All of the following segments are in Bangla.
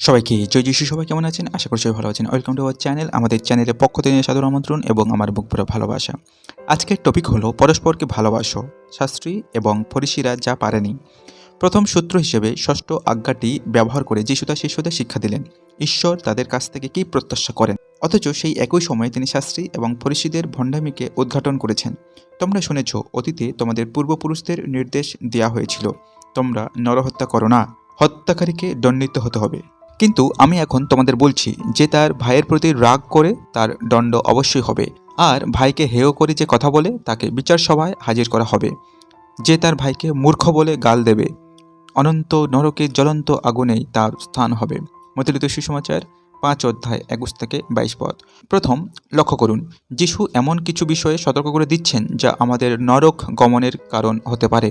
সবাইকে জয় যিশু সবাই কেমন আছেন? আশা করি সবাই ভালো আছেন। ওয়েলকাম টু আওয়ার চ্যানেল আমাদের চ্যানেলের পক্ষ থেকে সাদর আমন্ত্রণ এবং আমার বুক ভরা ভালোবাসা। আজকের টপিক হলো পরস্পরকে ভালোবাসো, শাস্ত্রী এবং ফরিসিরা যা পারেনি। প্রথম সূত্র হিসেবে ষষ্ঠ আজ্ঞাটি ব্যবহার করে যিশু তার শিষ্যদের শিক্ষা দিলেন, ঈশ্বর তাদের কাছ থেকে কী প্রত্যাশা করেন? অথচ সেই একই সময়ে তিনি শাস্ত্রী এবং ফরিসিদের ভণ্ডামিকে উদ্ঘাটন করেছেন। তোমরা শুনেছ, অতীতে তোমাদের পূর্বপুরুষদের নির্দেশ দেওয়া হয়েছিল, তোমরা নরহত্যা করো না, হত্যাকারীকে দণ্ডিত হতে হবে। কিন্তু আমি এখন তোমাদের বলছি যে তার ভাইয়ের প্রতি রাগ করে তার দণ্ড অবশ্যই হবে। আর ভাইকে হেয় করে যে কথা বলে, তাকে বিচার সভায় হাজির করা হবে। যে তার ভাইকে মূর্খ বলে গাল দেবে, অনন্ত নরকে জ্বলন্ত আগুনেই তার স্থান হবে। মতিলিত সুসমাচার, পাঁচ অধ্যায় একুশ থেকে বাইশ পদ। প্রথম, লক্ষ্য করুন, যিশু এমন কিছু বিষয়ে সতর্ক করে দিচ্ছেন যা আমাদের নরক গমনের কারণ হতে পারে।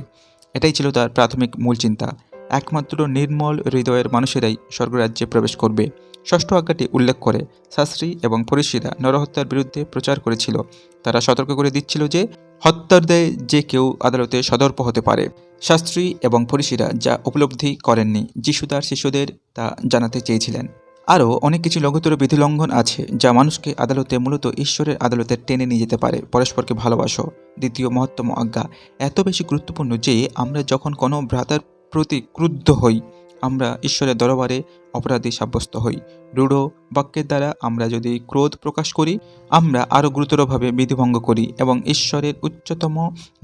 এটাই ছিল তার প্রাথমিক মূল চিন্তা। একমাত্র নির্মল হৃদয়ের মানুষেরাই স্বর্গরাজ্যে প্রবেশ করবে। ষষ্ঠ আজ্ঞাটি উল্লেখ করে শাস্ত্রী এবং ফরিসিরা নরহত্যার বিরুদ্ধে প্রচার করেছিল। তারা সতর্ক করে দিচ্ছিল যে, হত্যার দেয় যে কেউ আদালতে সদর্প হতে পারে। শাস্ত্রী এবং ফরিসিরা যা উপলব্ধি করেননি যিশু তার শিশুদের তা জানাতে চেয়েছিলেন। আরও অনেক কিছু লঘুতর বিধি লঙ্ঘন আছে যা মানুষকে আদালতে মূলত ঈশ্বরের আদালতে টেনে নিয়ে যেতে পারে। পরস্পরকে ভালোবাসো। দ্বিতীয় মহত্তম আজ্ঞা, এত বেশি গুরুত্বপূর্ণ যে, আমরা যখন কোনো ভ্রাতার প্রতি ক্রুদ্ধ হই, আমরা ঈশ্বরের দরবারে অপরাধী সাব্যস্ত হই। রূঢ় বাক্যের দ্বারা আমরা যদি ক্রোধ প্রকাশ করি, আমরা আরও গুরুতরভাবে বিধিভঙ্গ করি এবং ঈশ্বরের উচ্চতম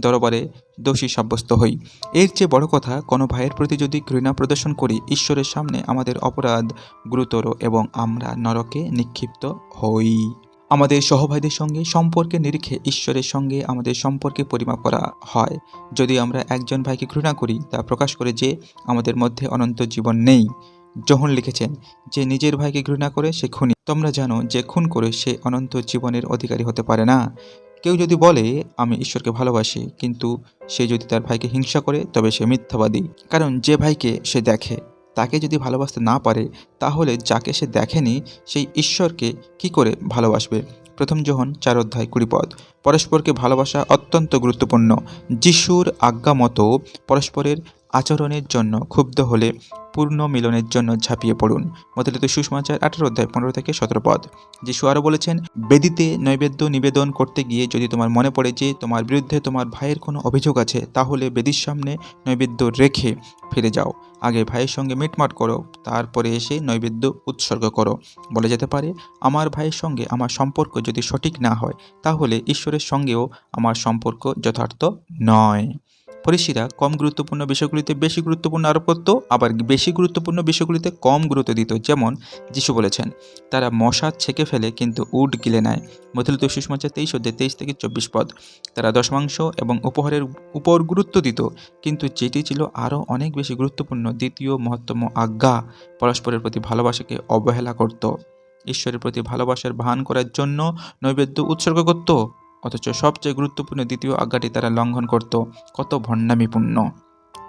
দরবারে দোষী সাব্যস্ত হই। এর চেয়ে বড় কথা, কোনো ভাইয়ের প্রতি যদি ঘৃণা প্রদর্শন করি, ঈশ্বরের সামনে আমাদের অপরাধ গুরুতর এবং আমরা নরকে নিক্ষিপ্ত হই। আমাদের সহভাইদের সঙ্গে সম্পর্কের নিরিখে ঈশ্বরের সঙ্গে আমাদের সম্পর্কে পরিমাপ করা হয়। যদি আমরা একজন ভাইকে ঘৃণা করি, তা প্রকাশ করে যে আমাদের মধ্যে অনন্ত জীবন নেই। জহন লিখেছেন, যে নিজের ভাইকে ঘৃণা করে, সে খুনি। তোমরা জানো, যে খুন করে, সে অনন্ত জীবনের অধিকারী হতে পারে না। কেউ যদি বলে, আমি ঈশ্বরকে ভালোবাসি, কিন্তু সে যদি তার ভাইকে হিংসা করে, তবে সে মিথ্যাবাদী। কারণ যে ভাইকে সে দেখে তাকে যদি ভালোবাসতে না পারে, তাহলে যাকে সে দেখেনি, সেই ঈশ্বরকে কি করে ভালোবাসবে? প্রথম যোহন চার অধ্যায় কুড়ি পদ, পরস্পরকে ভালোবাসা অত্যন্ত গুরুত্বপূর্ণ। যিশুর আজ্ঞা মতো পরস্পরের আচরণের জন্য ক্ষুব্ধ হলে পূর্ণ মিলনের জন্য ঝাঁপিয়ে পড়ুন। মতলিত সুষমাচার আঠারো অধ্যায় পনেরো থেকে সতেরো পদ। যিশু আরও বলেছেন, বেদিতে নৈবেদ্য নিবেদন করতে গিয়ে যদি তোমার মনে পড়ে যে তোমার বিরুদ্ধে তোমার ভাইয়ের কোনো অভিযোগ আছে, তাহলে বেদির সামনে নৈবেদ্য রেখে ফিরে যাও। আগে ভাইয়ের সঙ্গে মিটমাট করো, তারপরে এসে নৈবেদ্য উৎসর্গ করো। বলা যেতে পারে, আমার ভাইয়ের সঙ্গে আমার সম্পর্ক যদি সঠিক না হয়, তাহলে ঈশ্বরের সঙ্গেও আমার সম্পর্ক যথার্থ নয়। ফরিসিরা কম গুরুত্বপূর্ণ বিষয়গুলিতে বেশি গুরুত্বপূর্ণ আরোপ করত আবার বেশি গুরুত্বপূর্ণ বিষয়গুলিতে কম গুরুত্ব দিত, যেমন যিশু বলেছেন, তারা মশা ছেঁকে ফেলে কিন্তু উড গিলে নেয়। মথিলিত সুষমাচার তেইশ অধ্যায় তেইশ থেকে চব্বিশ পদ। তারা দশমাংশ এবং উপহারের উপর গুরুত্ব দিত, কিন্তু যেটি ছিল আরও অনেক বেশি গুরুত্বপূর্ণ, দ্বিতীয় মহত্তম আজ্ঞা, পরস্পরের প্রতি ভালোবাসাকে অবহেলা করত। ঈশ্বরের প্রতি ভালোবাসার ভান করার জন্য নৈবেদ্য উৎসর্গ করত। অথচ সবচেয়ে গুরুত্বপূর্ণ দ্বিতীয় আজ্ঞাটি তারা লঙ্ঘন করত, কত ভণ্ডামিপূর্ণ।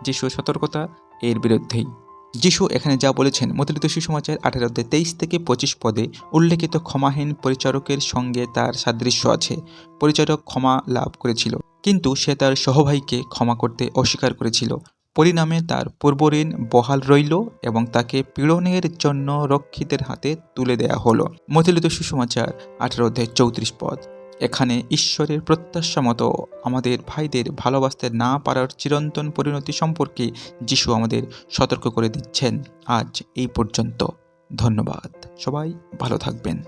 যিশুর সতর্কতা এর বিরুদ্ধেই। যিশু এখানে যা বলেছেন মতিলিত সুসমাচার আঠারো তেইশ থেকে পঁচিশ পদে উল্লেখিত ক্ষমাহীন পরিচারকের সঙ্গে তার সাদৃশ্য আছে। পরিচারক ক্ষমা লাভ করেছিল, কিন্তু সে তার সহভাইকে ক্ষমা করতে অস্বীকার করেছিল। পরিণামে তার পূর্বঋণ বহাল রইল এবং তাকে পীড়নের জন্য রক্ষিতের হাতে তুলে দেয়া হলো। মতিলিত সুসমাচার আঠারো অধ্যায় চৌত্রিশ পদ। এখানে ঈশ্বরের প্রত্যাশা মতো আমাদের ভাইদের ভালোবাসতে না পারার চিরন্তন পরিণতি সম্পর্কে যিশু আমাদের সতর্ক করে দিচ্ছেন। আজ এই পর্যন্ত। ধন্যবাদ। সবাই ভালো থাকবেন।